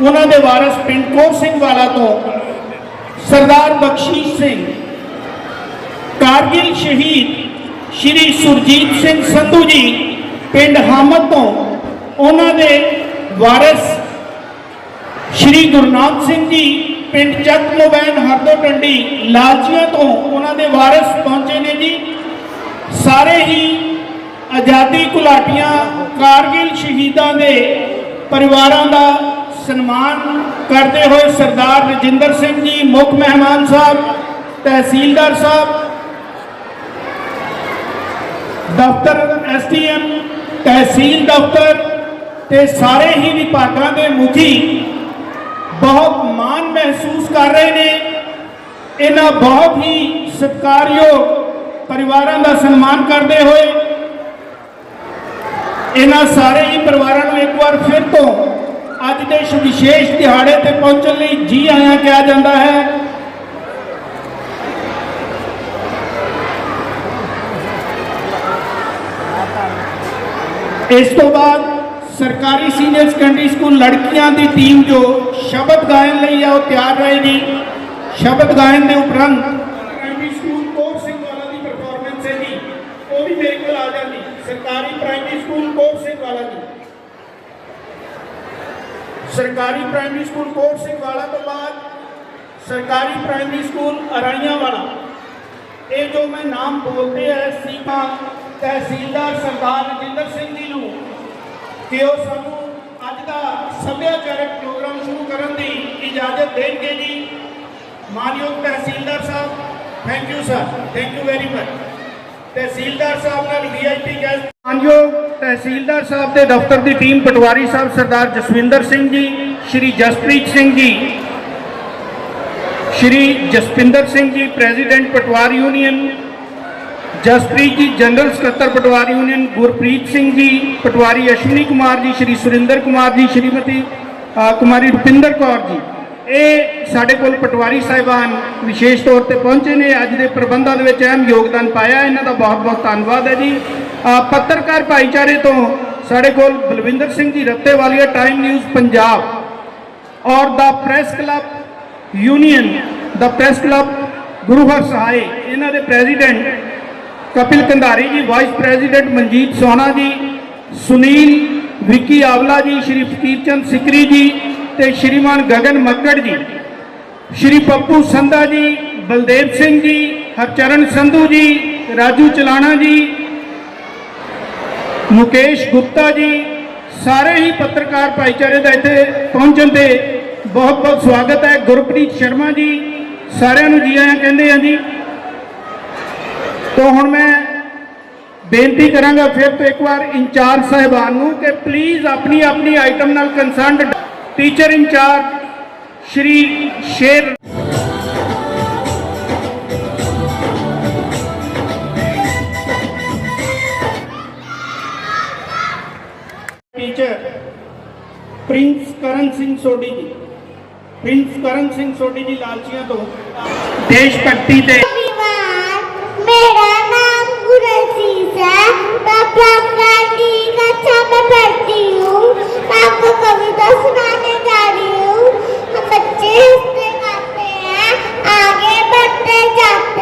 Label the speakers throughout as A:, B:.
A: ਉਹਨਾਂ
B: ਦੇ
A: ਵਾਰਸ ਪਿੰਡ ਕੋਰ ਸਿੰਘ ਵਾਲਾ ਤੋਂ ਸਰਦਾਰ ਬਖਸ਼ੀ ਸਿੰਘ, ਕਾਰਗਿਲ ਸ਼ਹੀਦ ਸ਼੍ਰੀ ਸੁਰਜੀਤ ਸਿੰਘ ਸੰਧੂ ਜੀ ਪਿੰਡ ਹਾਮਦ ਤੋਂ ਉਹਨਾਂ ਦੇ ਵਾਰਸ ਸ਼੍ਰੀ ਗੁਰਨਾਮ ਸਿੰਘ ਜੀ ਪਿੰਡ ਚੱਕ ਮੋਬੈਨ ਹਰਦੋ ਟੰਡੀ ਲਾਲਚੀਆਂ ਤੋਂ ਉਹਨਾਂ ਦੇ ਵਾਰਸ ਪਹੁੰਚੇ ਨੇ ਜੀ। ਸਾਰੇ ਹੀ ਆਜ਼ਾਦੀ ਘੁਲਾਟੀਆਂ ਕਾਰਗਿਲ ਸ਼ਹੀਦਾਂ ਦੇ ਪਰਿਵਾਰਾਂ ਦਾ ਸਨਮਾਨ ਕਰਦੇ ਹੋਏ ਸਰਦਾਰ ਰਜਿੰਦਰ ਸਿੰਘ ਜੀ, ਮੁੱਖ ਮਹਿਮਾਨ ਸਾਹਿਬ, ਤਹਿਸੀਲਦਾਰ ਸਾਹਿਬ, ਦਫ਼ਤਰ ਐਸਟੀਐਮ ਤਹਿਸੀਲ ਦਫ਼ਤਰ ਤੇ ਸਾਰੇ ਹੀ ਵਿਭਾਗਾਂ ਦੇ ਮੁਖੀ ਬਹੁਤ ਮਾਣ ਮਹਿਸੂਸ ਕਰ ਰਹੇ ਨੇ। ਇਹਨਾਂ ਬਹੁਤ ਹੀ ਸਤਿਕਾਰਯੋਗ ਪਰਿਵਾਰਾਂ ਦਾ ਸਨਮਾਨ ਕਰਦੇ ਹੋਏ ਇਹਨਾਂ ਸਾਰੇ ਹੀ ਪਰਿਵਾਰਾਂ ਨੂੰ ਇੱਕ ਵਾਰ ਫਿਰ ਤੋਂ ਅੱਜ ਦੇ ਇਸ ਵਿਸ਼ੇਸ਼ ਦਿਹਾੜੇ ਤੇ ਪਹੁੰਚਣ ਲਈ ਜੀ ਆਇਆਂ ਕਿਹਾ ਜਾਂਦਾ ਹੈ। ਇਸ ਤੋਂ ਬਾਅਦ ਸਰਕਾਰੀ ਸੀਨੀਅਰ ਸੈਕੰਡਰੀ ਸਕੂਲ ਲੜਕੀਆਂ ਦੀ ਟੀਮ ਜੋ ਸ਼ਬਦ ਗਾਇਨ ਲਈ ਆ, ਉਹ ਤਿਆਰ ਰਹੇਗੀ। ਸ਼ਬਦ ਗਾਇਨ ਦੇ ਉਪਰੰਤ ਪ੍ਰਾਇਮਰੀ ਸਕੂਲ ਕੋਰ ਸਿੰਘ ਵਾਲਾ ਦੀ ਪਰਫਾਰਮੈਂਸ ਹੈ ਜੀ ਉਹ ਵੀ ਮੇਰੇ ਕੋਲ ਆ ਜਾਂਦੀ। ਸਰਕਾਰੀ ਪ੍ਰਾਇਮਰੀ ਸਕੂਲ ਕੋਰ ਸਿੰਘ ਵਾਲਾ ਦੀ। ਸਰਕਾਰੀ ਪ੍ਰਾਇਮਰੀ ਸਕੂਲ ਕੋਰ ਸਿੰਘ ਵਾਲਾ ਤੋਂ ਬਾਅਦ ਸਰਕਾਰੀ ਪ੍ਰਾਇਮਰੀ ਸਕੂਲ ਅਰਾਣੀਆਂ ਵਾਲਾ। ਇਹ ਜੋ ਮੈਂ ਨਾਮ ਬੋਲਦੇ ਹੈ ਸੀਮਾ ਤਹਿਸੀਲਦਾਰ ਸਰਦਾਰ ਰਜਿੰਦਰ ਸਿੰਘ ਜੀ ਨੂੰ, ਕਿ ਉਹ ਸਾਨੂੰ ਅੱਜ ਦਾ ਸੱਭਿਆਚਾਰਕ ਪ੍ਰੋਗਰਾਮ ਸ਼ੁਰੂ ਕਰਨ ਦੀ ਇਜਾਜ਼ਤ ਦੇਣਗੇ ਜੀ। ਮਾਨਯੋਗ ਤਹਿਸੀਲਦਾਰ ਸਾਹਿਬ thank you sir thank you very much tehsildar ਸਾਹਿਬ ਨਾਲ ਵੀਆਈਪੀ ਗੈਸਟ ਮਾਨਯੋਗ ਤਹਿਸੀਲਦਾਰ ਸਾਹਿਬ ਦੇ ਦਫ਼ਤਰ ਦੀ ਟੀਮ ਪਟਵਾਰੀ ਸਾਹਿਬ ਸਰਦਾਰ ਜਸਵਿੰਦਰ ਸਿੰਘ ਜੀ, ਸ਼੍ਰੀ ਜਸਪ੍ਰੀਤ ਸਿੰਘ ਜੀ, ਸ਼੍ਰੀ ਜਸਪਿੰਦਰ ਸਿੰਘ ਜੀ, ਪ੍ਰੈਜ਼ੀਡੈਂਟ ਪਟਵਾਰ ਯੂਨੀਅਨ, ਜਸਪ੍ਰੀਤ ਜੀ, ਜਨਰਲ ਸਕੱਤਰ ਪਟਵਾਰ ਯੂਨੀਅਨ, ਗੁਰਪ੍ਰੀਤ ਸਿੰਘ ਜੀ, ਪਟਵਾਰੀ ਅਸ਼ਵਨੀ ਕੁਮਾਰ ਜੀ, ਸ਼੍ਰੀ ਸੁਰਿੰਦਰ ਕੁਮਾਰ ਜੀ, ਸ਼੍ਰੀਮਤੀ ਕੁਮਾਰੀ ਰੁਪਿੰਦਰ ਕੌਰ ਜੀ। ਇਹ ਸਾਡੇ ਕੋਲ ਪਟਵਾਰੀ ਸਾਹਿਬਾਨ ਵਿਸ਼ੇਸ਼ ਤੌਰ ਤੇ ਪਹੁੰਚੇ ਨੇ। ਅੱਜ ਦੇ ਪ੍ਰਬੰਧਾਂ ਦੇ ਵਿੱਚ ਅਹਿਮ ਯੋਗਦਾਨ ਪਾਇਆ। ਇਹਨਾਂ ਦਾ ਬਹੁਤ ਬਹੁਤ ਧੰਨਵਾਦ ਹੈ ਜੀ। ਪੱਤਰਕਾਰ ਭਾਈਚਾਰੇ ਤੋਂ ਸਾਡੇ ਕੋਲ ਬਲਵਿੰਦਰ ਸਿੰਘ ਜੀ ਰੱਤੇਵਾਲੀਆ ਟਾਈਮ ਨਿਊਜ਼ ਪੰਜਾਬ ਔਰ ਦਾ ਪ੍ਰੈਸ ਕਲੱਬ ਯੂਨੀਅਨ, ਦਾ ਪ੍ਰੈਸ ਕਲੱਬ ਗੁਰੂ ਹਰ ਸਹਾਏ। ਇਹਨਾਂ ਦੇ ਪ੍ਰੈਜ਼ੀਡੈਂਟ ਕਪਿਲ ਕੰਧਾਰੀ ਜੀ ਵਾਈਸ ਪ੍ਰੈਜ਼ੀਡੈਂਟ ਮਨਜੀਤ ਸੋਨਾ ਜੀ, ਸੁਨੀਲ ਵਿੱਕੀ ਆਵਲਾ ਜੀ, ਸ਼੍ਰੀ ਫਕੀਰ ਚੰਦ ਸਿਕਰੀ ਜੀ ਤੇ ਸ਼੍ਰੀਮਾਨ ਗਗਨ ਮੱਕੜ ਜੀ, ਸ਼੍ਰੀ ਪੱਪੂ ਸੰਧਾ ਜੀ, ਬਲਦੇਵ ਸਿੰਘ ਜੀ, ਹਰਚਰਨ ਸੰਧੂ ਜੀ, ਰਾਜੂ ਚਲਾਣਾ ਜੀ, ਮੁਕੇਸ਼ ਗੁਪਤਾ ਜੀ, ਸਾਰੇ ਹੀ ਪੱਤਰਕਾਰ ਭਾਈਚਾਰੇ ਦਾ ਇੱਥੇ ਪਹੁੰਚਣ ਤੇ ਬਹੁਤ ਬਹੁਤ ਸਵਾਗਤ ਹੈ। ਗੁਰਪ੍ਰੀਤ ਸ਼ਰਮਾ ਜੀ, ਸਾਰਿਆਂ ਨੂੰ ਜੀ ਆਇਆਂ ਕਹਿੰਦੇ ਆ ਜੀ। ਤੋਂ ਹੁਣ ਮੈਂ ਬੇਨਤੀ ਕਰਾਂਗਾ ਫਿਰ ਤੋਂ ਇੱਕ ਵਾਰ ਇੰਚਾਰਜ ਸਾਹਿਬਾਨ ਨੂੰ ਕਿ ਪਲੀਜ਼ ਆਪਣੀ ਆਪਣੀ ਆਈਟਮ ਨਾਲ concerned teacher incharge Shri Sher. Teacher Prince Karan Singh Sodhi ji. Prince Karan Singh Sodhi ji لالچیاں
B: تو۔ دیش بھکتی دے میرا मैं प्राप्ति कक्षा में पढ़ती हूँ मैं आपको कविता सुनाने जा रही हूँ हम बच्चे हंसते गाते हैं आगे बढ़ते जाते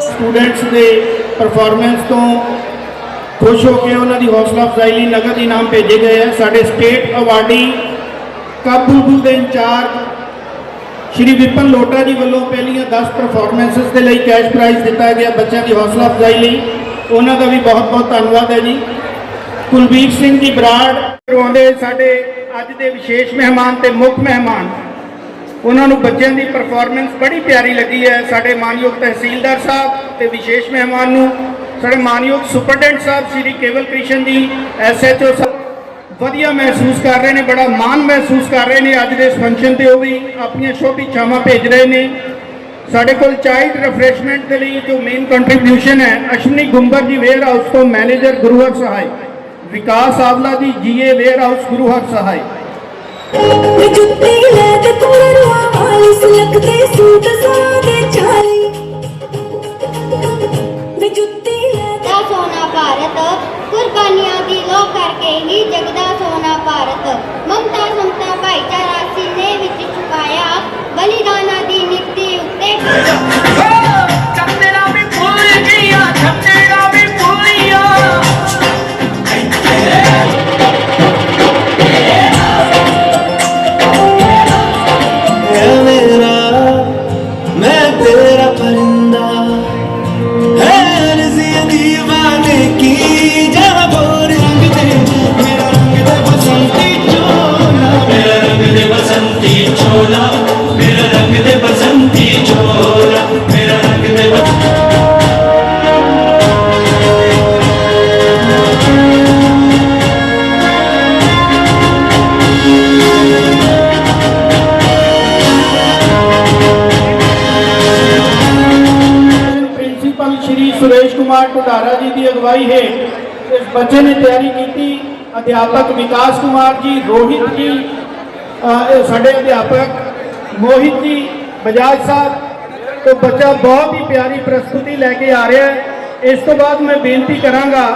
A: ਸਟੂਡੈਂਟਸ ਦੇ ਪਰਫਾਰਮੈਂਸ ਤੋਂ ਖੁਸ਼ ਹੋ ਕੇ ਉਹਨਾਂ ਦੀ ਹੌਸਲਾ ਅਫਜ਼ਾਈ ਲਈ ਨਗਦ ਇਨਾਮ ਭੇਜੇ ਗਏ ਹੈ ਸਾਡੇ ਸਟੇਟ ਅਵਾਰਡੀ ਕਾਬੁਲਬੁਲ ਦੇ ਇੰਚਾਰਜ ਸ਼੍ਰੀ ਵਿਪਨ ਲੋਟਾ ਜੀ ਵੱਲੋਂ ਪਹਿਲੀਆਂ 10 ਪਰਫਾਰਮੈਂਸਸ ਦੇ ਲਈ ਕੈਸ਼ ਪ੍ਰਾਈਜ਼ ਦਿੱਤਾ ਗਿਆ ਬੱਚਿਆਂ ਦੀ ਹੌਸਲਾ ਅਫਜ਼ਾਈ ਲਈ। ਉਹਨਾਂ ਦਾ ਵੀ ਬਹੁਤ ਬਹੁਤ ਧੰਨਵਾਦ ਹੈ ਜੀ। ਕੁਲਬੀਰ ਸਿੰਘ ਜੀ ਬਰਾੜ ਕਰਵਾਉਂਦੇ ਸਾਡੇ ਅੱਜ ਦੇ ਵਿਸ਼ੇਸ਼ ਮਹਿਮਾਨ ਤੇ ਮੁੱਖ ਮਹਿਮਾਨ। ਉਹਨਾਂ ਨੂੰ ਬੱਚਿਆਂ ਦੀ ਪਰਫਾਰਮੈਂਸ ਬੜੀ ਪਿਆਰੀ ਲੱਗੀ ਹੈ। ਸਾਡੇ ਮਾਨਯੋਗ ਤਹਿਸੀਲਦਾਰ ਸਾਹਿਬ ਤੇ ਵਿਸ਼ੇਸ਼ ਮਹਿਮਾਨ ਨੂੰ, ਸਾਡੇ ਮਾਨਯੋਗ ਸੁਪਰਡੈਂਟ ਸਾਹਿਬ ਸ਼੍ਰੀ ਕੇਵਲ ਕ੍ਰਿਸ਼ਨ ਜੀ ਐਸਐਚਓ ਸਾਹਿਬ, ਵਧੀਆ ਮਹਿਸੂਸ ਕਰ ਰਹੇ ਨੇ, ਬੜਾ ਮਾਣ ਮਹਿਸੂਸ ਕਰ ਰਹੇ ਨੇ। ਅੱਜ ਦੇ ਇਸ ਫੰਕਸ਼ਨ ਤੇ ਉਹ ਵੀ ਆਪਣੀਆਂ ਸ਼ੁਭ ਛਾਵਾਂ ਭੇਜ ਰਹੇ ਨੇ। ਸਾਡੇ ਕੋਲ ਚਾਈਲਡ ਰਿਫਰੈਸ਼ਮੈਂਟ ਦੇ ਲਈ ਜੋ ਮੇਨ ਕੰਟਰੀਬਿਊਸ਼ਨ ਹੈ, ਅਸ਼ਵਨੀ ਗੁੰਬਰ ਜੀ ਵੇਅਰ ਹਾਊਸ ਤੋਂ ਮੈਨੇਜਰ ਗੁਰੂ ਹਰ ਵਿਕਾਸ ਆਵਲਾ ਜੀ ਜੀਏ ਵੇਅਰ ਹਾਊਸ ਗੁਰੂ ਹਰ ਸਹਾਇ
C: ਵੇ ਜੁੱਤੀ ਲੈ ਤੇ ਕੁੜਵਾ ਵਾਲੀ ਸੁਲਕ ਤੇ ਸੂਟ ਸਾਦੇ ਚਾਲੀ। ਵੇ ਜੁੱਤੀ ਲੈ
B: ਦਾ ਸੋਨਾ ਭਾਰਤ ਕੁਰਬਾਨੀਆਂ ਦੀ ਲੋ ਕਰਕੇ ਹੀ ਜਗਦਾ ਸੋਨਾ ਭਾਰਤ। ਮਮਤਾ ਸਮਤਾ ਭਾਈਚਾਰਾ ਸੀਨੇ ਵਿੱਚ ਛੁਪਾਇਆ ਬਲੀਦਾਨਾਂ ਦੀ ਨੀਤੀ ਉੱਤੇ
D: ਜੀ ਦੀ ਅਗਵਾਈ ਹੇਠ ਇਸ ਬੱਚੇ ਨੇ ਤਿਆਰੀ ਕੀਤੀ ਅਧਿਆਪਕ ਵਿਕਾਸ ਕੁਮਾਰ ਜੀ ਰੋਹਿਤ ਜੀ ਅ, ਇਹ ਸਾਡੇ ਅਧਿਆਪਕ ਮੋਹਿਤ ਜੀ ਬਜਾਜ ਸਾਹਿਬ ਤੋਂ ਬੱਚਾ ਬਹੁਤ ਹੀ ਪਿਆਰੀ ਪ੍ਰਸਤੁਤੀ ਲੈ ਕੇ ਆ ਰਿਹਾ ਹੈ ਇਸ ਤੋਂ ਬਾਅਦ ਮੈਂ ਬੇਨਤੀ ਕਰਾਂਗਾ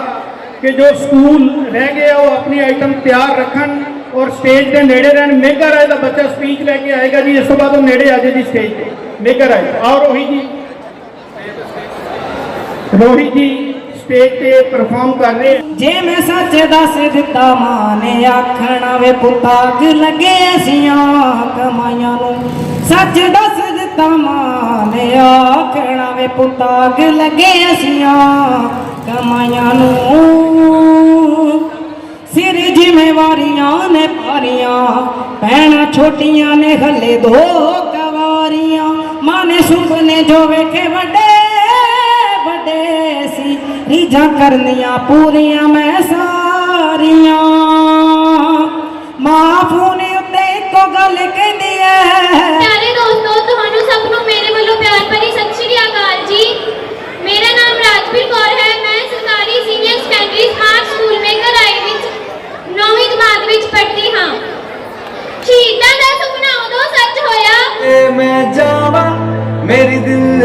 D: ਕਿ ਜੋ ਸਕੂਲ ਰਹਿ ਗਏ ਆ ਉਹ ਆਪਣੀ ਆਈਟਮ ਤਿਆਰ ਰੱਖਣ ਔਰ ਸਟੇਜ ਦੇ ਨੇੜੇ ਰਹਿਣ ਮੇਕਰ ਰਾਏ ਦਾ ਬੱਚਾ ਸਪੀਚ ਲੈ ਕੇ ਆਏਗਾ ਜੀ ਇਸ ਤੋਂ ਬਾਅਦ ਉਹ ਨੇੜੇ ਆ ਜਾਏ ਜੀ ਸਟੇਜ ਤੇ ਮੇਕਰ ਰਾਏ ਆਓ ਰੋਹਿਤ ਜੀ ਰੋਹਿਤ ਜੀ ਸਟੇਜ ਤੇ ਪਰਫਾਰਮ ਕਰ ਰਹੇ
E: ਜੇ ਮੈਂ ਸੱਚ ਦੱਸ ਦਿੱਤਾ, ਮਾਂ ਨੇ ਆਖਣਾ ਵੇ ਪੁੱਤਾ ਕਿ ਲੱਗੇ ਅਸੀਂ ਕਮਾਈਆਂ ਨੂੰ। ਸੱਚ ਦੱਸ ਦਿੱਤਾ, ਮਾਂ ਨੇ ਆਖਣਾ ਵੇ ਪੁੱਤਾ ਕਿ ਲੱਗੇ ਅਸੀਂ ਕਮਾਈਆਂ ਨੂੰ। ਸਿਰ ਜ਼ਿੰਮੇਵਾਰੀਆਂ ਨੇ ਭਾਰੀਆਂ ਭੈਣਾਂ ਛੋਟੀਆਂ ਨੇ ਹੱਲੇ ਦੋ ਕਵਾਰੀਆਂ। ਮਾਂ ਨੇ ਸੁਪਨੇ ਜੋ ਵੇਖੇ ਵੱਡੇ ਰੀਝਾਂ ਕਰਨੀਆਂ ਪੂਰੀਆਂ ਮੈਂ ਸਾਰੀਆਂ। ਮਾਂ ਫੋਨ ਉੱਤੇ ਇੱਕੋ ਗੱਲ ਕਹਿੰਦੀ ਐ।
F: ਪਿਆਰੇ ਦੋਸਤੋ ਤੁਹਾਨੂੰ ਸਭ ਨੂੰ ਮੇਰੇ ਵੱਲੋਂ ਪਿਆਰ ਭਰੀ ਸਤਿ ਸ਼੍ਰੀ ਅਕਾਲ ਜੀ। ਮੇਰਾ ਨਾਮ ਰਾਜਵੀਰ ਕੌਰ ਹੈ। ਮੈਂ ਸਰਕਾਰੀ ਸੀਨੀਅਰ ਸੈਕੰਡਰੀ ਸਮਾਰਟ ਸਕੂਲ ਮੇਕਰ ਆਈ ਵਿੱਚ ਨੌਵੀਂ ਜਮਾਤ ਵਿੱਚ ਪੜ੍ਹਦੀ ਹਾਂ। ਸ਼ਹੀਦਾਂ ਦਾ ਸੁਪਨਾ ਉਦੋਂ ਸੱਚ ਹੋਇਆ।
G: ਏ ਮੈਂ ਜਾਵਾਂ ਮੇਰੀ ਦਿਲ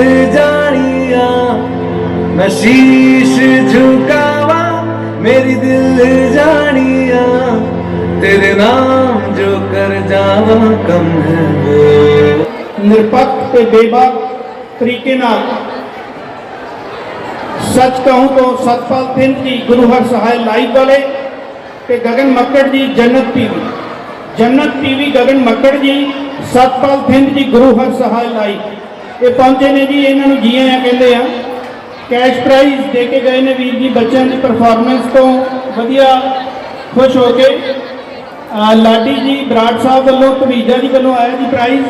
G: ਮੈਂ ਸ਼ੀਸ਼ ਝੁਕਾਵਾਂ, ਮੇਰੀ ਦਿਲ ਜਾਣੀਆ। ਤੇਰੇ ਨਾਮ ਜੋ ਕਰ ਜਾਵਾਂ, ਕਮ ਹੈ ਉਹ।
D: ਨਿਰਪੱਖ ਤੇ ਬੇਬਾਕ ਤਰੀਕੇ ਨਾਲ ਸੱਚ ਕਹੂੰ ਤਾਂ ਸਤਪਾਲ ਸਿੰਘ ਜੀ, ਗੁਰੂ ਹਰ ਸਹਾਇ ਲਾਈਵ ਵਾਲੇ ਤੇ ਗਗਨ ਮੱਕੜ ਜੀ, ਜੰਨਤ ਟੀਵੀ। ਜੰਨਤ ਟੀਵੀ, ਗਗਨ ਮੱਕੜ ਜੀ, ਸਤਪਾਲ ਸਿੰਘ ਜੀ, ਗੁਰੂ ਹਰ ਸਹਾਇ ਲਾਈਵ ਇਹ ਪਹੁੰਚੇ ਨੇ ਜੀ, ਇਹਨਾਂ ਨੂੰ ਜੀ ਆਇਆਂ ਕਹਿੰਦੇ ਆ। ਕੈਸ਼ ਪ੍ਰਾਈਜ਼ ਦੇ ਕੇ ਗਏ ਨੇ ਵੀਰ ਜੀ ਬੱਚਿਆਂ ਦੀ ਪਰਫਾਰਮੈਂਸ ਤੋਂ ਵਧੀਆ ਖੁਸ਼ ਹੋ ਕੇ ਅਹ ਲਾਡੀ ਜੀ ਬਰਾੜ ਸਾਹਿਬ ਵੱਲੋਂ ਧਵੀਜਾ ਜੀ ਵੱਲੋਂ ਆਇਆ ਜੀ ਪ੍ਰਾਈਜ਼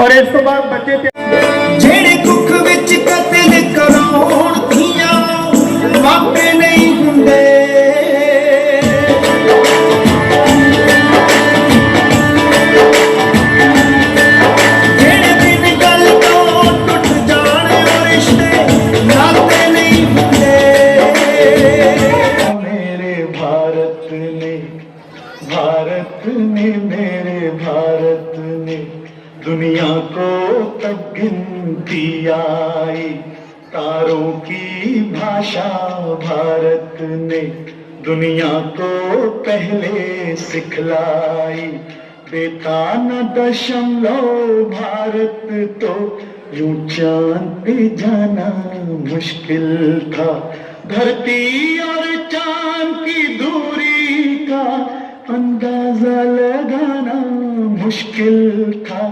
D: ਔਰ ਇਸ ਤੋਂ ਬਾਅਦ ਬੱਚੇ
G: اشاروں کی بھاشا بھارت نے دنیا کو پہلے سکھلائی۔ بیتان دشم لو، بھارت تو یوں چاند جانا مشکل تھا۔ دھرتی اور چاند کی دوری کا اندازہ لگانا مشکل تھا۔